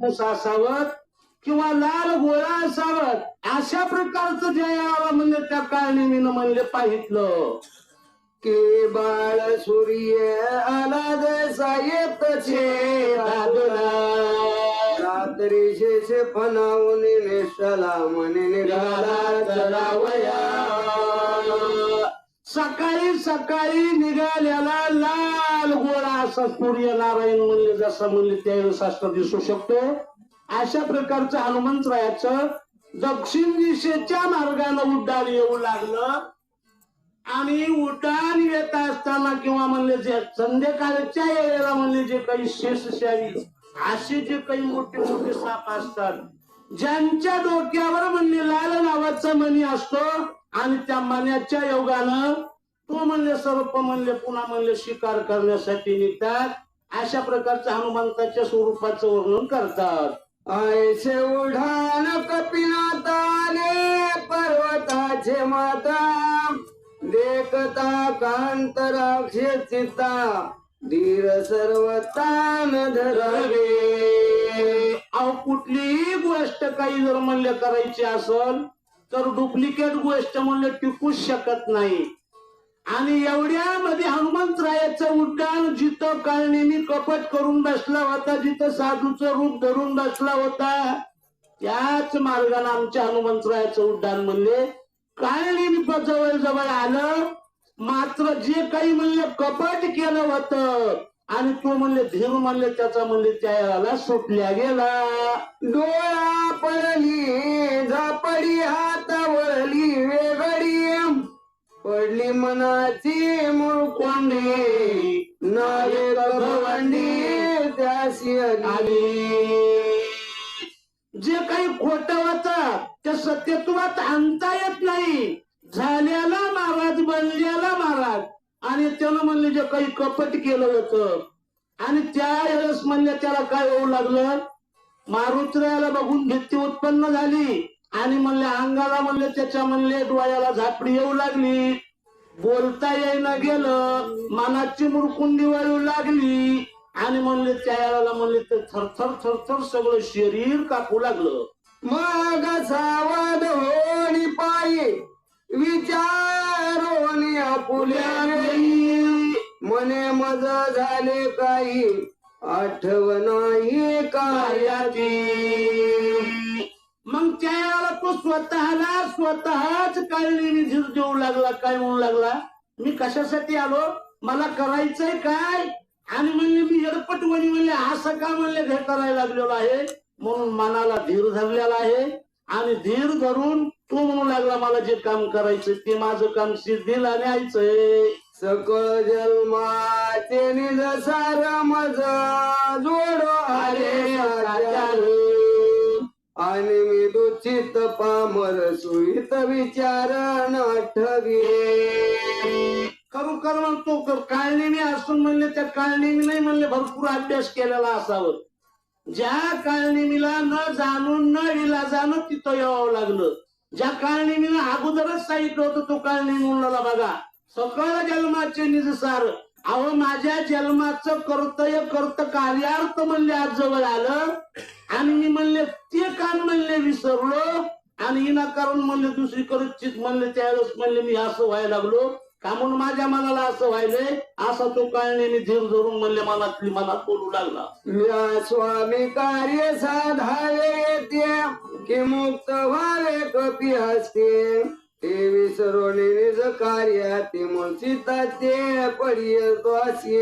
कापूस असावं किंवा लाल गोळा असावं अशा प्रकारचं जयाला म्हणजे त्या काळणीनं म्हणले पाहितलं. के बाळ सूर्य आला जसा येतचे रात्री शेष फनावून निष्ठला म्हणे निघाला चलावया सकाळी सकाळी निघाल्याला लाल गोळा असा सूर्यनारायण म्हणले जसं म्हणले त्यावेळेस शास्त्र दिसू शकतो. अशा प्रकारचं हनुमंतरायाचं दक्षिण दिशेच्या मार्गाला उड्डाण येऊ लागलं. आणि उड्डाण येत असताना किंवा म्हणले जे संध्याकाळच्या वेळेला म्हणले जे काही शेषशाही असे जे काही मोठे मोठे साप असतात ज्यांच्या डोक्यावर म्हणले लाल नावाचा मणी असतो आणि त्या मण्याच्या योगानं तो म्हणले सर्प म्हणले पुन्हा म्हणले शिकार करण्यासाठी निघतात. अशा प्रकारच्या हनुमंताच्या स्वरूपाचं वर्णन करतात. ऐसे उढान कपिनाताने पर्वताचे माता देखता कांतराक्षे चिता धीर सर्व तान धरावे. अहो कुठलीही गोष्ट काही जर म्हणले करायची असल तर डुप्लिकेट गोष्ट म्हणले टिकूच शकत नाही. आणि एवढ्यामध्ये हनुमंतरायाचं उड्डाण जिथं काळनेमी कपट करून बसला होता जिथं साधूचं रूप धरून बसला होता त्याच मार्गाने आमच्या हनुमंतरायाचं उड्डाण म्हणले. काळनेमी जवळ जवळ आलं? मात्र जे काही म्हणले कपट केलं होतं. आणि तो म्हणले धीर म्हणले त्याचा म्हणले त्याला सुटल्या गेला. डोळा पडली झापडी हात मनाची मुळकोंडी नारे भवंडी त्याशी आली. जे काही खोट होतं ते सत्यत्वात आणता येत नाही. झाल्याला महाराज बनल्याला महाराज. आणि त्यानं म्हणले जे काही कपट केलं होतं. आणि त्या वेळेस म्हणले त्याला काय होऊ लागलं? मारुत्रयाला बघून भीती उत्पन्न झाली. आणि म्हणले अंगाला म्हणले त्याच्या म्हणले डोळ्याला झापडी येऊ लागली. बोलता येईना गेलं मनाची मुरकुंडी वळू लागली. आणि म्हणले त्याला म्हणले ते थरथर थरथर सगळं शरीर कापू लागलं. मग सावध होणी पायी विचारोनी आपुल्या मने मज झाले काही आठवण कार्याची. याची तो स्वतःला स्वतःच काळणी झीर देऊ लागला काय म्हणू लागला? मी कशासाठी आलो? मला करायचंय काय? आणि म्हणले मी एडपट वणी म्हणले असं का म्हणले हे करायला लागलेलो आहे? म्हणून मनाला धीर धरलेला आहे. आणि धीर धरून तो म्हणू लागला मला जे काम करायचं ते माझं काम सिद्धीला न्यायचंय. सकळ जन्माचे निज सार मज जोडो आले मी पामर सुहित विचार नाठवी करू कर. म्हणतो कर असून म्हणले त्या काळनेमी नाही म्हणले भरपूर अभ्यास केलेला असावं. ज्या काळनेमीला न जाणून न विलाजानं तिथं यावं लागलं. ज्या काळनेमीनं अगोदरच सांगितलं होतं तो काळनेमी मुलाला बघा. सकळ जन्माचे निजसार अहो माझ्या जन्माचं कर्तव्य कर्त कार्यार्थ म्हणले आज जवळ आलं. आणि मी म्हणले ते काम म्हणले विसरलो. आणि विनाकारण म्हणले दुसरीकडे चित म्हणले त्यावेळेस म्हणले मी असं व्हायला लागलो. का म्हणून माझ्या मनाला असं व्हायलंय? असा तो काळने मी धीर धरून म्हणले मनातली मनात बोलू लागला. स्वामी कार्य साधावे येते कि मुक्त व्हावे कपी असते ते विसरून निज कार्य ते मुचिता ते पडियतो असे.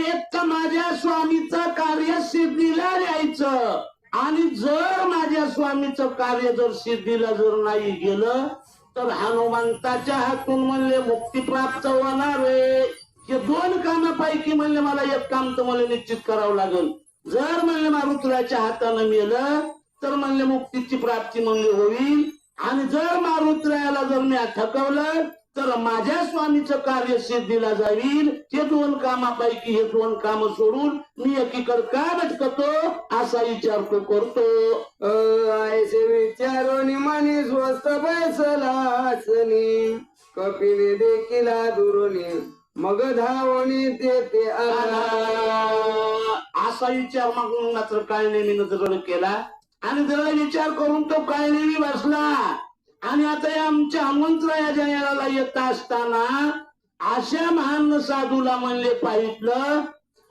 एक तर माझ्या स्वामीचं कार्य सिद्धीला द्यायचं. आणि जर माझ्या स्वामीचं कार्य जर सिद्धीला जर नाही गेलं तर हनुमंताच्या हातून म्हणले मुक्ती प्राप्त होणार आहे. हे दोन कामापैकी म्हणले मला एक काम तर मला निश्चित करावं लागेल. जर म्हणले मारुतराच्या हातानं मेलं तर म्हणले मुक्तीची प्राप्ती म्हणले होईल. आणि जर मारुत्रायाला जर मी थकवलं तर माझ्या स्वामीचं कार्य सिद्धीला जाईल. हे दोन कामापैकी हे दोन काम सोडून मी एकीकडे का भटकतो? असा विचार तो करतो. ऐसे विचारून मनी स्वस्त बैसला असनी कपिने देखील दुरुनी मग धावणी ते ते आला असा विचार मग मात्र काय नेहमी दृढ केला. आणि दृढ विचार करून तो काय नेहमी बसला. आणि आता या आमच्या हनुमंतराया जयाला येत असताना अशा महान साधूला म्हणले पाहितलं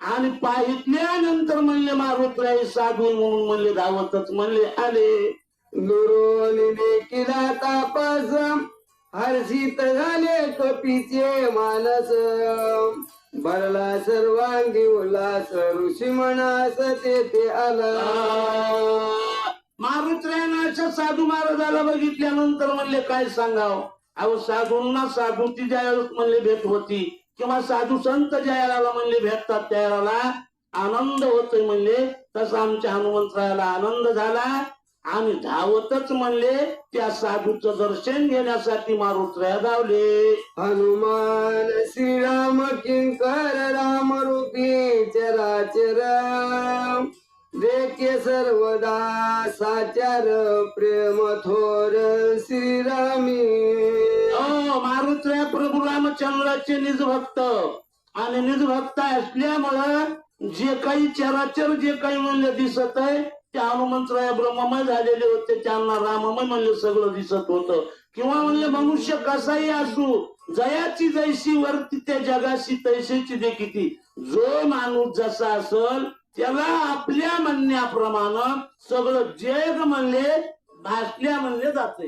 आणि पाहितल्यानंतर म्हणले मारुतराय साधू म्हणून म्हणले धावतच म्हणले आले. दुरोनी देखिला तापास हर्षित झाले कपीचे मानस. भरला सर्वांगी उल्हास ऋषी म्हणास तेथे आला. साधू महाराजाला बघितल्यानंतर म्हणले काय सांगाव? अहो साधूंना साधू ती ज्यावेळेस म्हणले भेट होती. किंवा साधू संत ज्याला म्हणले भेटतात त्यावेळेला. आनंद होतोय म्हणले. तसा आमच्या हनुमंतरायाला आनंद झाला. आणि धावतच म्हणले त्या साधूचं दर्शन घेण्यासाठी मारुत्र्या धावले. हनुमान श्रीराम किंकर राम रूपी चराचर देखे सर्वदा साचार प्रेम थोर श्रीरामी। हो मारुत्र्या प्रभू रामचंद्राचे निजभक्त आणि निजभक्त असल्यामुळं जे काही चराचर जे काही मूल्य दिसत आहे ते हनुमंतराया ब्रह्ममय झालेले होते त्यांना राममय म्हणले सगळं दिसत होतं. किंवा म्हणले मनुष्य कसाही असू जयाची जैशी वरती त्या जगाशी तैसेची देखील जो माणूस जसा असल त्याला आपल्या म्हणण्याप्रमाणे सगळं जग म्हणले भासल्या म्हणले जाते.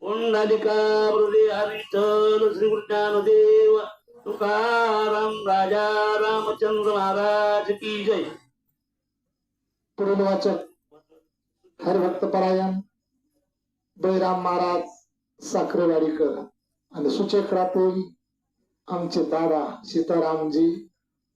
पुंडलिका हृदय हरिठल श्री देव तुकाराम राजा रामचंद्र महाराज की जय. पुढील वाचक हरिभक्त परायण बळीराम महाराज साखरेवाडीकर आणि सुचेकरातील आमचे दादा सीतारामजी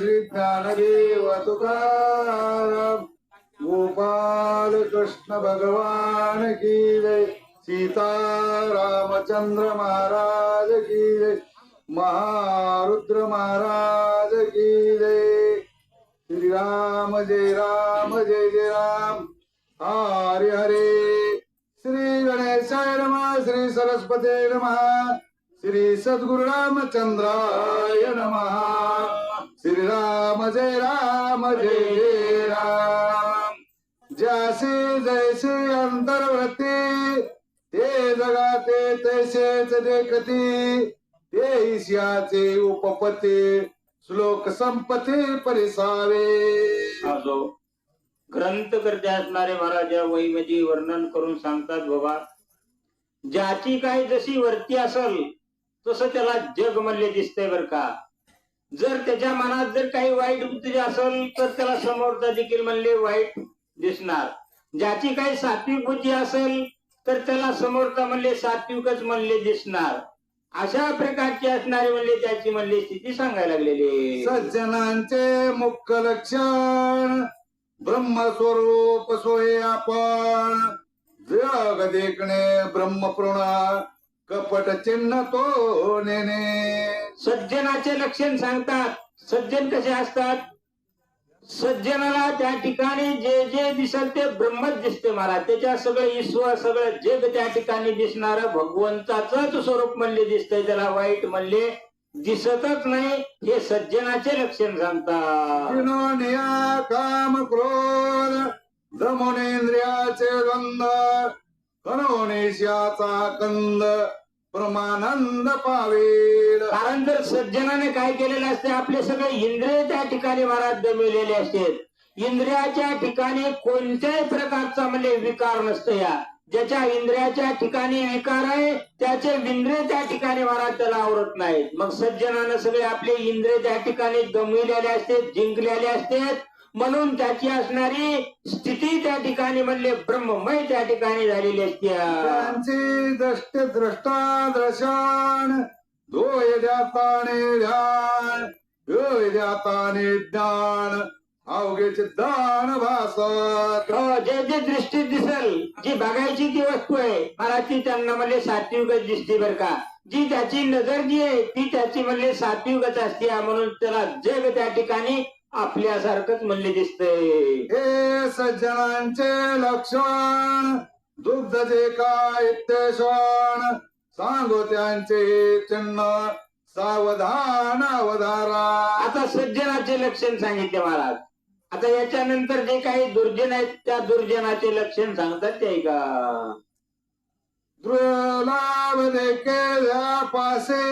श्री ज्ञानदेव तुकाराम गोपाल कृष्ण भगवान की जय सीता रामचंद्र महाराज की जय महारुद्र महाराज की जय। श्री राम जय राम जय जय राम. हरे हरे. श्री गणेशाय नमः श्री सरस्वते नमः श्री सद्गुरु रामचंद्राय नमः. श्री राम जय राम जय जय राम जैसे जैसे अंतर्वृत्ती ते जगाते तैसेच देखती. ते ईश्याचे उपपते श्लोक संपते परिसावे असो ग्रंथ असणारे महाराज या वहीमध्ये वर्णन करून सांगतात बाबा ज्याची काही जशी वरती असल तसं त्याला जग म्हणले दिसतंय बर का. जर त्याच्या मनात जर काही वाईट बुद्धी असेल तर त्याला समोरचा देखील म्हणले वाईट दिसणार. ज्याची काही सात्विक बुद्धी असेल तर त्याला समोरचा म्हणले सात्विकच म्हणले दिसणार. अशा प्रकारची असणारी म्हणले त्याची म्हणले स्थिती सांगायला लागलेली. सज्जनांचे मुख्य लक्षण ब्रह्मस्वरूप सोय आपण. जग देखणे ब्रह्मपूर्ण कपट चिन्ह तो नेने सज्जनाचे लक्षण सांगतात. सज्जन कसे असतात? सज्जनाला त्या ठिकाणी जे जे दिसल ते ब्रह्मच दिसते महाराज. त्याच्या सगळं ईश्वर सगळं जग त्या ठिकाणी दिसणार भगवंताच स्वरूप म्हणले दिसतंय. त्याला वाईट म्हणले दिसतच नाही. हे सज्जनाचे लक्षण सांगतात. विनोनिया काम क्रोध दमनेंद्रियाचे द्वंद कनोनेशाचा कंद परमानंद पावेल कारण जर सज्जनाने काय केलेलं असते आपले सगळे इंद्रिय त्या ठिकाणी महाराज दमिलेले असते. इंद्रियाच्या ठिकाणी कोणत्याही प्रकारचा म्हणजे विकार नसतो या. ज्याच्या इंद्रियाच्या ठिकाणी विकार आहे त्याचे इंद्रिय त्या ठिकाणी महाराज त्याला आवडत नाहीत. मग सज्जनानं सगळे आपले इंद्रिय त्या ठिकाणी दमविलेले असते जिंकलेले असतात म्हणून त्याची असणारी स्थिती त्या ठिकाणी म्हणले ब्रह्ममय त्या ठिकाणी झालेली असते. त्यांची दृष्टी द्रष्टा दर्शन जाताने ज्ञान. अवघे दान भासत. हो जे जे दृष्टीत दिसल जी बघायची ती वस्तू आहे मला ती त्यांना म्हणले सात्विकच दिसते बर का. जी त्याची नजर जी आहे ती त्याची म्हणले सात्विकच असते म्हणून त्याला जग त्या ठिकाणी आपल्यासारखंच म्हणले दिसतंय. हे सज्जनांचे लक्षण दुग्ध जे काय इत्येषण सांगो त्यांचे चिन्ह सावधान अवधारा. आता सज्जनाचे लक्षण सांगितले महाराज. आता याच्यानंतर जे काही दुर्जन आहेत त्या दुर्जनाचे लक्षण सांगतात ते का? द्रुलाभ देखे पासे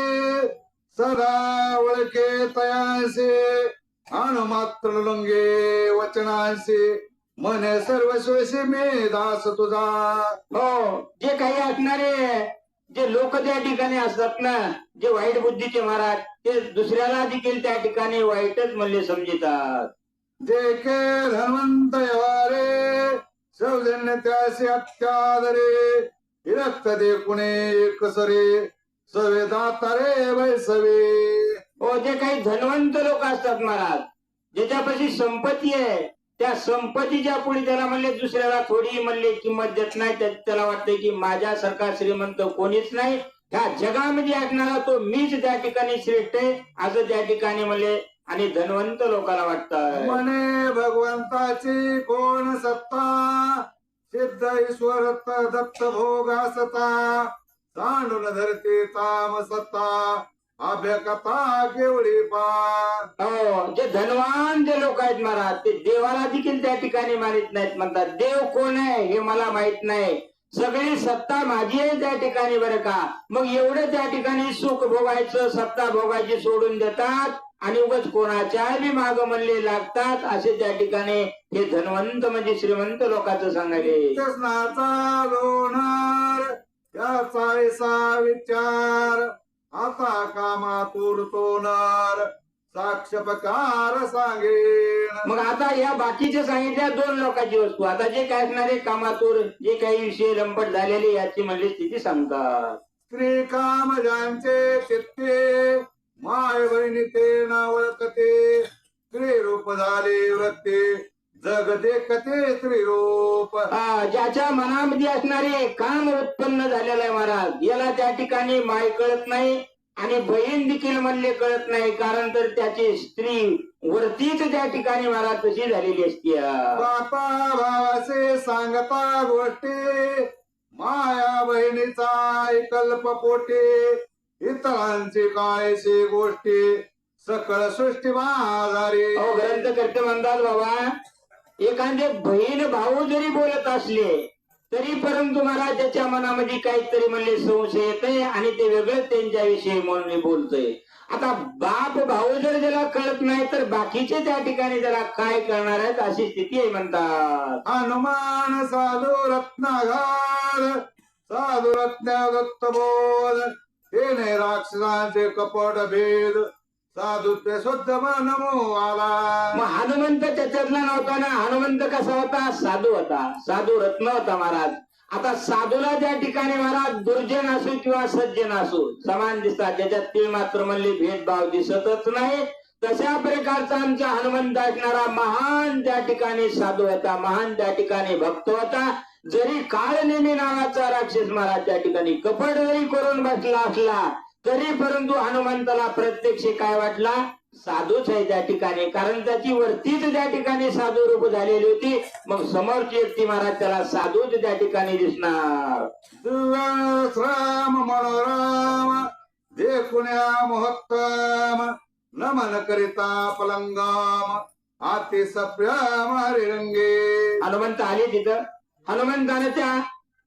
सदा ओळखे तयासे मात्र लुंगे वचनांशी मने सर्वस्वशी मी दास तुझा. हो जे काही असणारे जे लोक त्या ठिकाणी असतात ना जे वाईट बुद्धीचे महाराज ते दुसऱ्याला देखील त्या ठिकाणी वाईटच म्हणले समजतात. जे के धन्वंत वारे सौजन्य त्यासी अत्यादरे विरक्त दे कुणे एकसरे सवे दातारे वैसवे. हो जे काही धनवंत लोक असतात महाराज ज्याच्यापाशी संपत्ती आहे त्या संपत्तीच्या पुढे त्याला म्हणले दुसऱ्याला थोडी म्हणले किंमत देत नाही त्याला वाटतं की माझ्यासारखा श्रीमंत कोणीच नाही. ह्या जगामध्ये असणारा तो मीच त्या ठिकाणी श्रेष्ठ आहे असं त्या ठिकाणी म्हणले आणि धनवंत लोकांना वाटतं म्हणे भगवंताची कोण सत्ता? सिद्ध ईश्वर दत्त भोगा सता सांडून धरते ताम सत्ता. अभ्यकथा केवळी पा. हो जे धनवान जे लोक आहेत महाराज ते देवाला देखील त्या ठिकाणी मानित नाहीत. म्हणतात देव कोण आहे हे मला माहीत नाही. सगळी सत्ता माझी आहे त्या ठिकाणी बरं का. मग एवढं त्या ठिकाणी सुख भोगायचं सत्ता भोगायची सोडून देतात आणि उगाच कोणाच्या बी माग म्हणले लागतात असे त्या ठिकाणी हे धनवंत म्हणजे श्रीमंत लोकांचं सांगायले कृष्णाचा लोणार त्याचा विचार. आता कामा तुरतो नर साक्षपकार सांगेन. मग आता या बाकीचे सांगितल्या दोन लोकांची वस्तू. आता जे काय असणारे कामातूर जे काही विषय लंपट झालेले याची म्हणली स्थिती सांगतात. स्त्री काम ज्यांचे चित्ते माय बहिणी ते ना ओळखते स्त्री रूप झाले वृत्ते. जग देखते स्त्री रूप हा, ज्याच्या मनामध्ये असणारे काम उत्पन्न झालेलं आहे महाराज. याला त्या ठिकाणी माय कळत नाही आणि बहीण देखील म्हणले कळत नाही कारण तर त्याची स्त्री वरतीच त्या ठिकाणी महाराज तशी झालेली असते. बापा भावाचे सांगता गोष्टी माया बहिणीचा कल्प पोटे इतरांची कायशी गोष्टी सकळ सृष्टी माझारी. ग्रंथ करते म्हणतात बाबा एखादे बहीण भाऊ जरी बोलत असले तरी परंतु मला त्याच्या मनामध्ये काहीतरी म्हणले संशय येते आणि ते वेगळं त्यांच्याविषयी म्हणून बोलतोय. आता बाप भाऊ जर त्याला कळत नाही तर बाकीचे त्या ठिकाणी त्याला काय करणार आहेत अशी स्थिती आहे म्हणतात. हनुमान साधू रत्नाघार साधू रत्न दत्त बोध नाही राक्षसांचे कपट भेद. साधू ते शुद्ध नमो आला. मग हनुमंत त्याच्यातला नव्हता ना हनुमंत कसा होता? साधू होता. साधू रत्न होता महाराज. आता साधूला त्या ठिकाणी महाराज दुर्जन असू किंवा सज्जन असो समान दिसतात. ज्याच्यात ते मात्र म्हणले भेदभाव दिसतच नाही. तशा प्रकारचा आमचा हनुमंत असणारा महान त्या ठिकाणी साधू होता. महान त्या ठिकाणी भक्त होता. जरी काळ काळनेमी नावाचा राक्षस महाराज त्या ठिकाणी कपट जरी करून बसला असला तरी परंतु हनुमंताला प्रत्यक्ष काय वाटला? साधूच आहे त्या ठिकाणी. कारण त्याची वरतीच त्या ठिकाणी साधू रूप झालेली होती. मग समोरची व्यक्ती महाराज त्याला साधूच त्या ठिकाणी दिसणार. श्राम मनोराम जे कुण्या मोहत्तम नमन करिता पलंगाम आती सप्याम हरिरंगे. हनुमंत आले तिथं. हनुमंताने त्या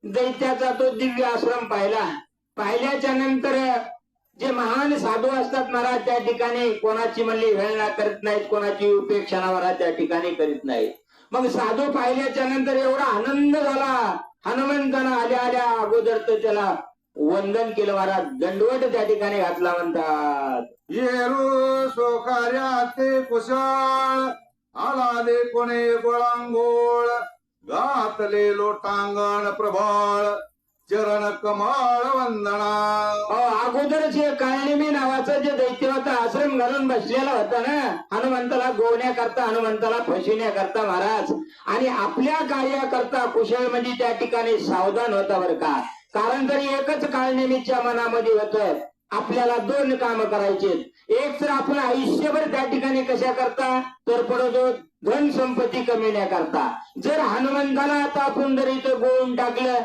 दैत्याचा तो दिव्य आश्रम पाहिला. पाहिल्याच्या नंतर जे महान साधू असतात महाराज त्या ठिकाणी कोणाची म्हणली वेळणा करत नाहीत कोणाची उपेक्षा महाराज त्या ठिकाणी करीत नाहीत. मग साधू पाहिल्याच्या नंतर एवढा आनंद झाला. हनुमंतानं आल्या आल्या अगोदर तर त्याला वंदन केलं महाराज. दंडवट त्या ठिकाणी घातला म्हणतात. येरू स्वकार्याचे कुशळ आला दे कोणे गोळांगोळ घातले लोटांगण प्रबळ. चरण कमाळ वंदना. अगोदरच हे काळनेमी नावाचा जे दैत्य होता आश्रम घालून बसलेला होता ना हनुमंताला गोवण्याकरता हनुमंताला फसविण्याकरता महाराज. आणि आपल्या कार्याकरता कुशल म्हणजे त्या ठिकाणी सावधान होता बरं का. कारण तरी एकच काळनेमीच्या मनामध्ये होत आपल्याला दोन काम करायचे एक तर आपलं आयुष्यभर त्या ठिकाणी कशा करता तर पडतो धन संपत्ती करता. जर हनुमंताला आता आपण जर इथं गोळून टाकलं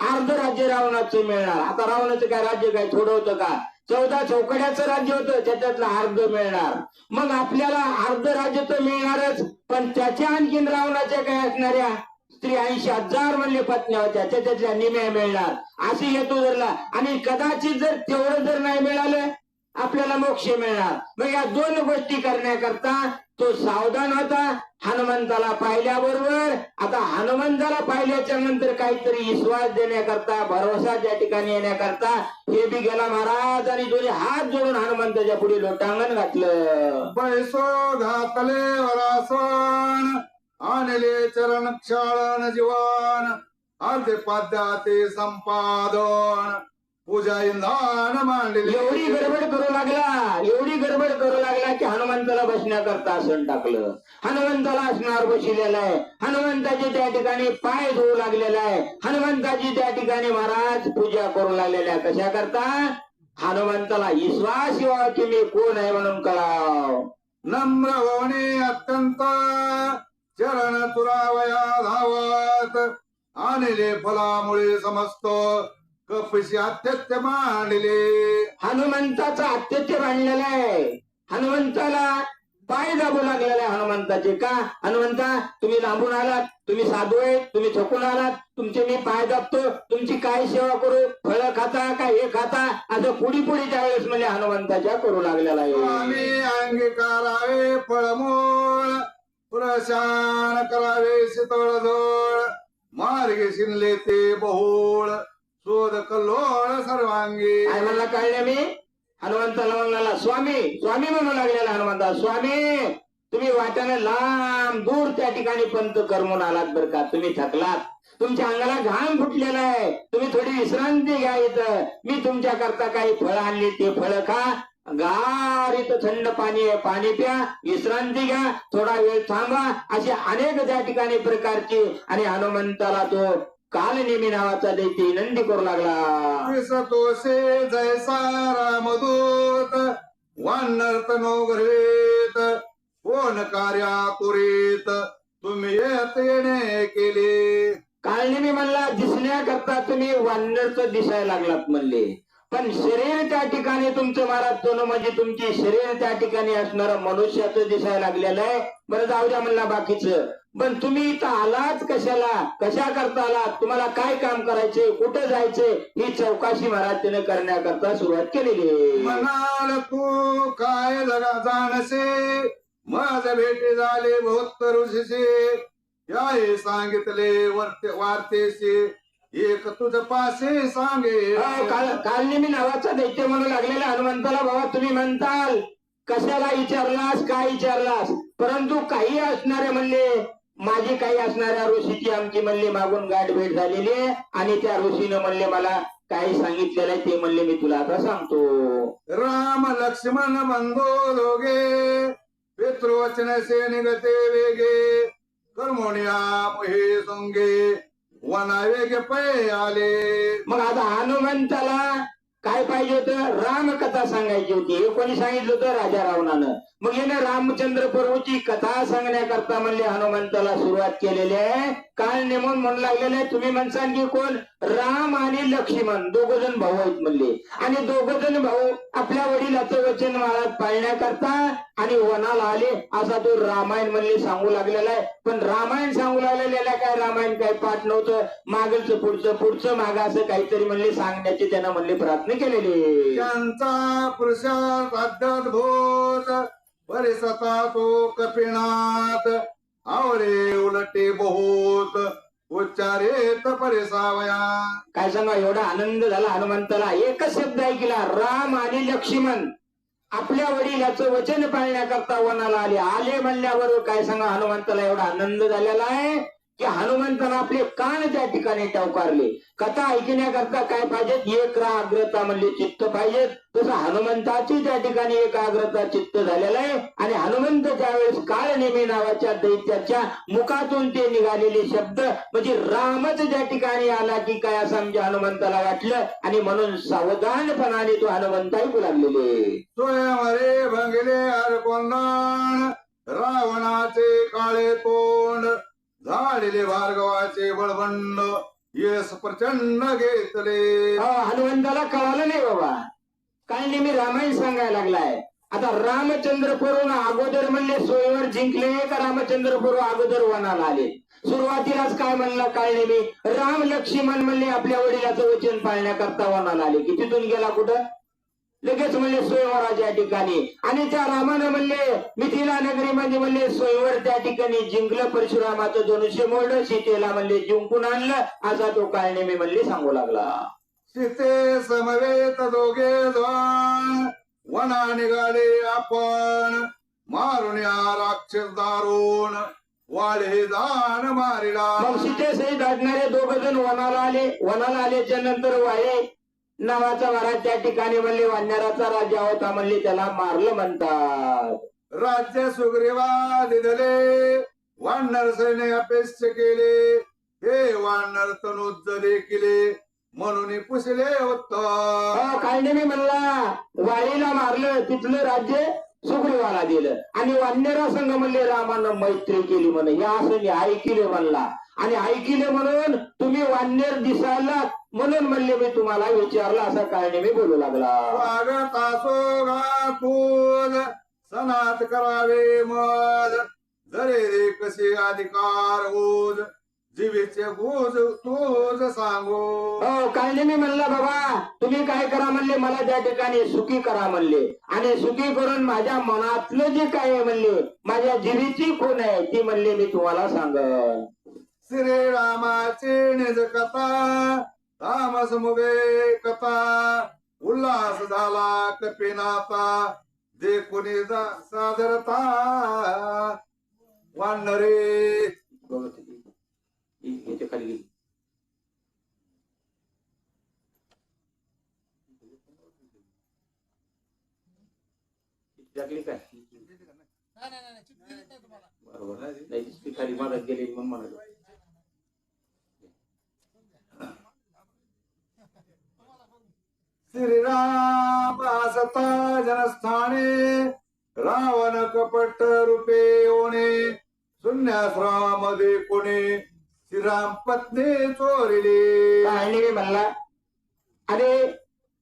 अर्ध राज्य रावणाचं मिळणार. आता रावणाचं काय राज्य काय? थोडं होतं का? चौदा चौकड्याचं राज्य होतं त्याच्यातलं अर्ध मिळणार. मग आपल्याला अर्ध राज्य तर मिळणारच पण त्याच्या आणखीन रावणाच्या काय असणाऱ्या? स्त्री ऐंशी हजार म्हणले पत्न्या होत्या त्याच्यातल्या निम्या मिळणार. अशी हेतू धरला. आणि कदाचित जर तेवढं जर नाही मिळालं आपल्याला मोक्ष मिळणार. मग या दोन गोष्टी करण्याकरता तो सावधान होता. हनुमंताला पाहिल्याबरोबर आता हनुमंताला पाहिल्याच्या नंतर काहीतरी विश्वास देण्याकरता भरोसा त्या ठिकाणी येण्याकरता हे बी गेला महाराज. आणि दोन्ही हात जोडून हनुमंताच्या पुढे लोटांगण घातलं. पैसो घातले वरासण आणले चरण क्षाळन जीवन. अर्धे पाद्याते संपादन. पूजा इंधान मांडले. एवढी गडबड करू लागला एवढी गडबड करू लागला की हनुमंताला बसण्याकरता आसन टाकलं. हनुमंताला असणार बसलेला आहे. हनुमंताचे त्या ठिकाणी पाय धुवू लागलेला आहे. हनुमंताची त्या ठिकाणी महाराज पूजा करू लागलेल्या कशा करता? हनुमंताला विश्वास यावा की मी कोण आहे म्हणून कळाव. नम्र होणे अत्यंत चरण तुरावया धावत आणले फलामुळे समस्त कपशी अत्यत्य मांडले. हनुमंताचा अत्यत्य बांधलेला आहे. हनुमंताला पाय दाबू लागलेला आहे हनुमंताचे का? हनुमंता तुम्ही लांबून आलात तुम्ही साधू आहे तुम्ही थकून आलात तुमचे मी पाय दाबतो तुमची काय सेवा करू? फळं खाता का हे खाता? असं पुढी पुढी त्यावेळेस म्हणजे हनुमंताच्या करू लागलेला आहे. आम्ही अंगीकारावे फळमोळ प्रशान करावे शीतळ मार्गे शिनले ते बहुळ. शोध कल्लोळ सर्वांगी. काय कळले मी? हनुमंताला म्हणला स्वामी स्वामी म्हणू लागलेला हनुमंता स्वामी तुम्ही वाट्याने लांब दूर त्या ठिकाणी पंत करमून आलात बर का? तुम्ही थकलात. तुमच्या अंगाला घाम फुटलेला आहे. तुम्ही थोडी विश्रांती घ्या इथं. मी तुमच्या करता काही फळं आणली ते फळं खा. गार इथं थंड पाणी आहे पाणी प्या विश्रांती घ्या. थोडा वेळ थांबा. अशी अनेक त्या ठिकाणी प्रकारची आणि हनुमंताला तो कालनेमी नावाचा दैत्य विनंती करू लागला विसतोषे जैसा रामदूत वानर तनो घरेत कोण कार्या तुरीत तुम्ही येणे केले काळनेमी म्हणला दिसण्याकरता तुम्ही वानरच दिसायला लागलात म्हणले पण शरीर त्या ठिकाणी तुमचं महाराज सोनं म्हणजे तुमची शरीर त्या ठिकाणी असणारं मनुष्याचं दिसायला लागलेलं आहे बरं जाऊ द्या म्हणला बाकीचं पण तुम्ही इथं आलाच कशाला? कशा करता आलात? तुम्हाला काय काम करायचे? कुठं जायचे? ही चौकाशी महाराज त्याने करण्याकरता सुरुवात केलेली आहे. म्हणाल तू काय जगा जाणसे? माझ भेटी झाले बहुत ऋषीचे याहे सांगितले वर्ते वार्तेशी. एक तुझ पासे सांगे. काल कालने मी नावाचा दैत्य म्हणू लागलेला हनुमंताला बाबा तुम्ही म्हणताल. कशाला विचारलास? काय विचारलास? परंतु काही असणारे म्हणले. माझी काही असणाऱ्या ऋषीची आमची म्हणले मागून गाठ भेट झालेली आहे. आणि त्या ऋषीनं म्हणले मला काही सांगितलेलं आहे ते म्हणले मी तुला आता सांगतो. राम लक्ष्मण बंधो दोघे पितृवचन से निगते वेगे कर्मोनिया हे संगे वना वेगे पै आले. मग आता हनुमंताला काय पाहिजे होतं? रामकथा सांगायची होती. हे कोणी सांगितलं होतं? राजा रावणानं. मग याने रामचंद्र प्रभूची कथा सांगण्याकरता म्हणले हनुमंताला सुरुवात केलेली आहे. काल नेमून म्हणू लागलेले आहे, तुम्ही म्हणसान की कोण? राम आणि लक्ष्मण. दोघ जण भाऊ आहेत म्हणले. आणि दोघ जण भाऊ आपल्या वडिलाचं वचन माळात पाळण्याकरता आणि वनाला आले. असा तो रामायण म्हणले सांगू लागलेला आहे. पण रामायण सांगू लागलेला काय रामायण काय पाठ नव्हतं. मागलचं पुढचं पुढचं माग असं काहीतरी म्हणले सांगण्याची त्यानं म्हणले प्रार्थना केलेले. त्यांचा पुरुषार्थ परिसता तो कपिनाथ आवरे उलटे बहुत उच्चारेत परिसावया। काय सांगा एवढा आनंद झाला हनुमंताला. एकच शब्द ऐकला राम आणि लक्ष्मण. आपल्या वडिलाचं वचन पाळण्याकरता वनाला आले. आले म्हणल्यावर काय सांगा हनुमंताला एवढा आनंद झालेला आहे. की हनुमंताला आपले कान त्या ठिकाणी टवकारले कथा ऐकण्याकरता काय पाहिजे? एकाग्रता म्हणले चित्त पाहिजे. तसं हनुमंताची त्या ठिकाणी एकाग्रता चित्त झालेलं आहे. आणि हनुमंत त्यावेळेस काळनेमी नावाच्या दैत्याच्या मुखातून ते निघालेले शब्द म्हणजे रामच त्या ठिकाणी आला की काय असं आमच्या हनुमंताला वाटलं. आणि म्हणून सावधानपणाने तो हनुमंताही ऐकू लागलेले. भंगले रावणाचे काळे तोंड. झालेले भार्गवाचे बळबंड. येस प्रचंड घेतले. अहो, हनुमंताला कळालं नाही बाबा. काय नेहमी रामायण सांगायला लागलाय. आता रामचंद्र पूर्व अगोदर म्हणले सोयीवर जिंकले का रामचंद्र पूर्व अगोदर वनाला आले? सुरुवातीलाच काय म्हणला काय नेहमी? राम लक्ष्मण म्हणले आपल्या वडिलाचं वचन पाळण्याकरता वनाला आले. की तिथून गेला कुठं? लगेच म्हणले स्वयंवराच्या ठिकाणी. आणि त्या रामानं म्हणले मिथिला नगरीमध्ये म्हणले स्वयंवर त्या ठिकाणी जिंकलं परशुरामाचं धनुष्य मोडलं सीतेला म्हणले जिंकून आणलं. असा तो काय नेहमी म्हणले सांगू लागला. सीते समवेत दोघे वना निघाले आपण मारून या राक्षस दारुण वाढे दान मारिला मग सीतेसहित अडणारे दोघ जण वनाला आले. वनाला आल्याच्यानंतर वाये नावाचा महाराज त्या ठिकाणी म्हणले वाण्याराचा राजा होता म्हणले त्याला मारलं म्हणतात. राज्य सुग्रीवा दिदले वानर सैन्य अपेक्ष केले. हे वानर तनुज देखिले म्हणून पुसले होत नाही मी म्हणला वाळीला मारलं तिथलं राज्य सुग्रीवाला दिलं. आणि वान्यरा संघ म्हणले रामानं मैत्री केली म्हणे या असं मी ऐकिले म्हणला. आणि ऐकिले म्हणून तुम्ही वान्यर दिसायला म्हणून म्हणले मी तुम्हाला विचारलं असं नाही मी बोलू लागला. स्वागत असो घातून सनात करावे मज जरे रे कसे अधिकार होज जीवीचे गुज तूज सांगू. हो नाही मी म्हणला बाबा तुम्ही काय करा म्हणले मला त्या ठिकाणी सुखी करा म्हणले. आणि सुखी करून माझ्या मनातलं जे काय आहे म्हणले माझ्या जीवीची खून आहे ती म्हणले मी तुम्हाला सांग श्री रामाची निज कथा रामस मुगे कथा उल्हास झाला कपिनाथा जे कोणी जा- सादरता वानरे. खाली गेली. टाकली काय? नाही नाही नाही चिठ्ठी दिलीच नाही तुम्हाला. बरोबर. नाही खाली मदत गेली म्हणून म्हणालो. असता जनस्थाने रावण कपट रूपे ओणे शून्याश्रमामध्ये कोणी श्रीराम पत्नी चोरिली. म्हणला. अरे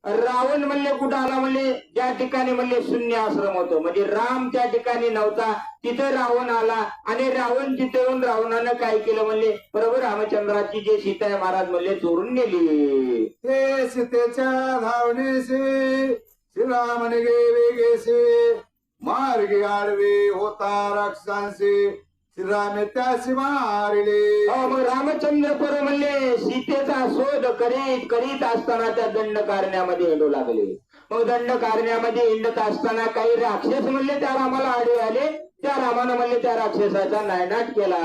रावण म्हणले कुठं आला म्हणले? ज्या ठिकाणी म्हणले शून्य आश्रम होतो. म्हणजे राम त्या ठिकाणी नव्हता तिथे रावण आला. आणि रावण तिथे येऊन रावणानं काय केलं म्हणले? बरोबर रामचंद्राची जे सीता महाराज म्हणले चोरून नेली. ते सीतेच्या धावणीसे श्रीराम निगे वेगेसे मार्गे आडवे होता राक्षसांचे श्रीरामे त्याशी मारिले अहो, रामचंद्र पर म्हणले सीतेचा शोध करीत करीत असताना त्या दंड कारण्यामध्ये हिंडू लागले. मग दंड कारण्यामध्ये हिंडत असताना काही राक्षस म्हणले त्या रामाला आडे आले. त्या रामानं म्हणले त्या राक्षसाचा नायनाट केला.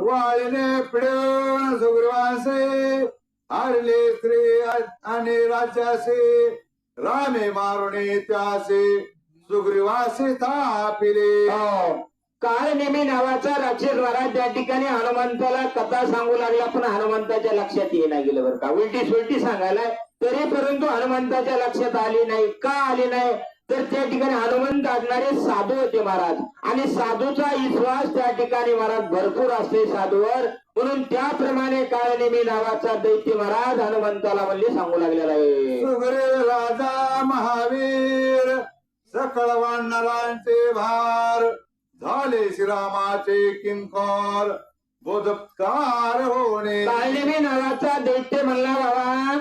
वाळीने पिढून सुग्रीवासे हारले स्त्री आणि राज्यासे रामे मारुणे त्यासे सुग्रीवासे थापिले हो. नावाचा राक्षस महाराज त्या ठिकाणी हनुमंताला कथा सांगू लागला पण हनुमंताच्या लक्षात येईना गेलं बरं का. उलटी सुलटी सांगायला तरी परंतु हनुमंताच्या लक्षात आली नाही. का आली नाही? तर त्या ठिकाणी हनुमंत आणणारे साधू होते महाराज. आणि साधूचा विश्वास त्या ठिकाणी महाराज भरपूर असते साधूवर. म्हणून त्याप्रमाणे काळनेमी नावाचा दैत्य महाराज हनुमंताला म्हणले सांगू लागलेला आहे. सुग्रीव राजा महावीर सकळ वानरांचे भार झाले श्रीरामाचे किंकर बोधकार होणे. काळनेमी नावाचा दैत्य म्हणला बाबा.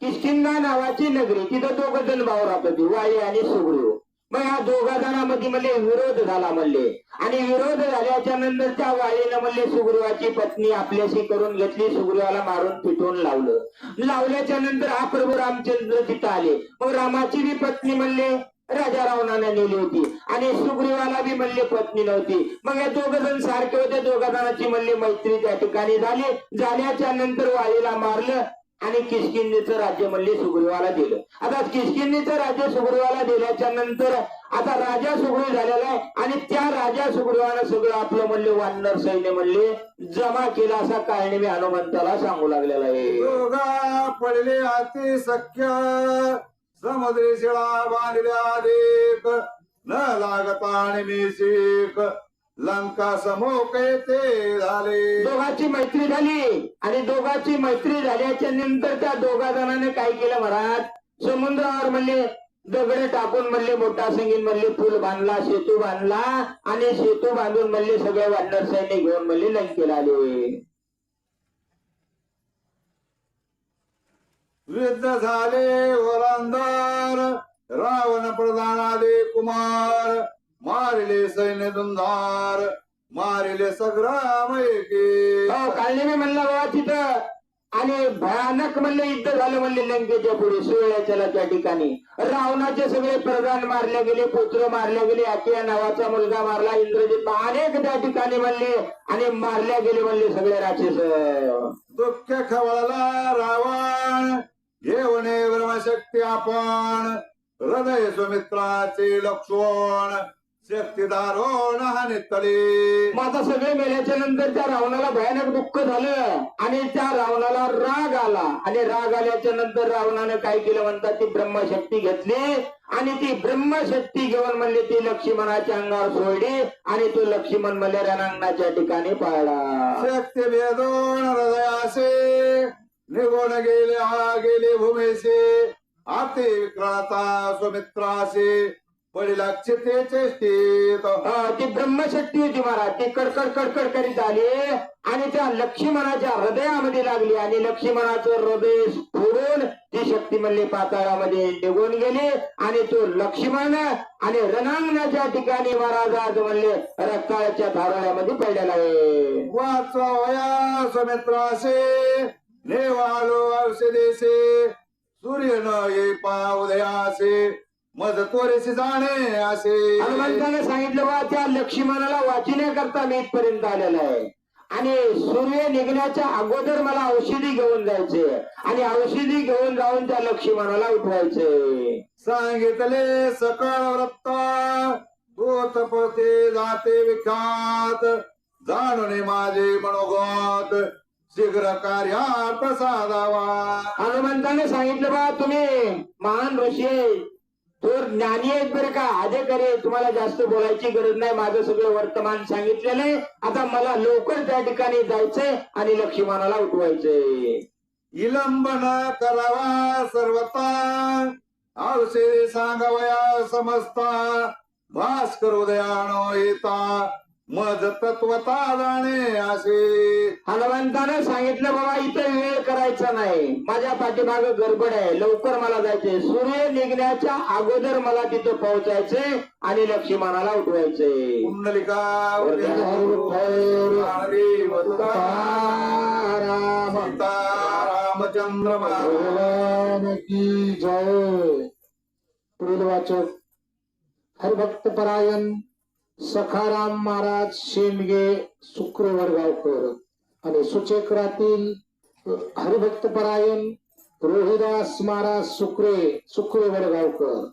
किष्किंदा नावाची नगरी. तिथं दोघ जण भाऊ राहत होती वाई आणि सुग्रीव. मग या दोघा जणांमध्ये म्हणले विरोध झाला म्हणले. आणि विरोध झाल्याच्यानंतर त्या वाळीनं म्हणले सुग्रीवाची पत्नी आपल्याशी करून घेतली. सुग्रीवाला मारून पिटून लावलं. लावल्याच्या नंतर हा प्रभू रामचंद्र तिथं आले. मग रामाची बी पत्नी म्हणले राजा रावणाने नेली होती. आणि सुग्रीवाला बी म्हणले पत्नी नव्हती. मग या दोघ जण सारखे होते. दोघा जणांची म्हणले मैत्री त्या ठिकाणी झाली. झाल्याच्यानंतर वाळीला मारलं. आणि किशकिंदीचं राज्य म्हणले सुग्रीवाला दिलं आता किशकिंदीचं राज्य सुग्रीवाला दिल्याच्या नंतर आता राजा सुग्रीव झालेला आहे आणि त्या राजा सुग्रीवाला सगळं आपलं म्हणले वानर सैन्य म्हणले जमा केला असा कारणे मी हनुमंताला सांगू लागलेला आहे. पडले अति सख्य समुद्री शिळा बांधल्या देख न लागता आणि मी शिक लंका समोक ते झाले? दोघांची मैत्री झाली आणि दोघांची मैत्री झाल्याच्यानंतर त्या दोघा जणांनी काय केलं महाराज? समुद्रावर म्हणले दगड टाकून म्हणले मोठा संगीत म्हणले पूल बांधला सेतू बांधला आणि सेतू बांधून म्हणले सगळे वानर सैन्य घेऊन म्हणले लंकेला आले युद्ध झाले ओलांदार रावण प्रधान आले कुमार. मारिले सैन्य दुंधार मारिले संग्राम एके हो काळने मी म्हणलं बाबा तिथं आणि भयानक म्हणले युद्ध झालं म्हणले लंकेच्या पुढे सोहळ्याच्या त्या ठिकाणी. रावणाचे सगळे प्रधान मारले गेले पुत्र मारले गेले अकिया नावाचा मुलगा मारला इंद्रजित अनेक त्या ठिकाणी म्हणले आणि मारल्या गेले म्हणले सगळे राक्षस. दुःख खवळला रावण घेऊने ब्रह्मशक्ती आपण हृदय सुमित्राचे लक्षण. शक्ती दारोण आता सगळे मेल्याच्या नंतर त्या रावणाला भयानक दुःख झालं आणि त्या रावणाला राग आला. आणि राग आल्याच्यानंतर रावणानं काय केलं म्हणतात ती ब्रह्मशक्ती घेतली आणि ती ब्रह्मशक्ती घेऊन म्हणले ती लक्ष्मणाच्या अंगावर सोडली आणि तो लक्ष्मण म्हणले रणांगणाच्या ठिकाणी पाळला. शक्ती भेदोन हृदयासे निघून गेले हा गेले भूमेसे. आते विक्राता सुमित्रासे पडिला अं, ती ब्रह्मशक्ती होती महाराज. ती कडकड कडकड करीत आली आणि त्या लक्ष्मणाच्या हृदयामध्ये लागली आणि लक्ष्मणाचं हृदय फोडून ती शक्ती म्हणले पाताळामध्ये निघून गेली आणि तो लक्ष्मण आणि रणांगणाच्या ठिकाणी महाराज आज म्हणले रक्ताळ्याच्या धाराळ्यामध्ये पडलेला आहे. वाचवा वया सुमित्रासे नेवालो औषधेसे सूर्य न ये पा उदयासे मज त्वरेशी जाणे असे. हनुमंताने सांगितलं बा त्या लक्ष्मणाला वाचिण्याकरता मी इथपर्यंत आलेला आहे. आणि सूर्य निघण्याच्या अगोदर मला औषधी घेऊन जायचे. आणि औषधी घेऊन जाऊन त्या लक्ष्मणाला उठवायचे. सांगितले सकळ वृत्ता तोतपते जाते विख्यात. जाणून माझे मनोगत शीघ्र कार्यात साधावा. हनुमंताने सांगितलं बा तुम्ही महान ऋषी आहे ज्ञानी आहेत बरं का. अधिकारी करे तुम्हाला जास्त बोलायची गरज नाही. माझं सगळं वर्तमान सांगितलेलं आहे. आता मला लवकर त्या ठिकाणी जायचंय आणि लक्ष्मणाला उठवायचंय. विलंबना करावा सर्वता औषधे सांगावया समजता भास्कर उदयानो येता. मज तत्वता जाणे असे. हनुमंतानं सांगितलं बाबा इथं वेळ करायचा नाही. माझ्या पाठीमाग गडबड आहे. लवकर मला जायचंय. सूर्य निघण्याच्या अगोदर मला तिथं पोहोचायचंय आणि लक्ष्मणाला उठवायचंय कुंडलिका रामचंद्र जय. पुढील वाचक हरिभक्त परायण. सखाराम महाराज शेंडगे सुक्रे गावकर आणि सुचेकरातील हरिभक्त परायण रोहिदास महाराज सुक्रे सुक्रे वडगावकर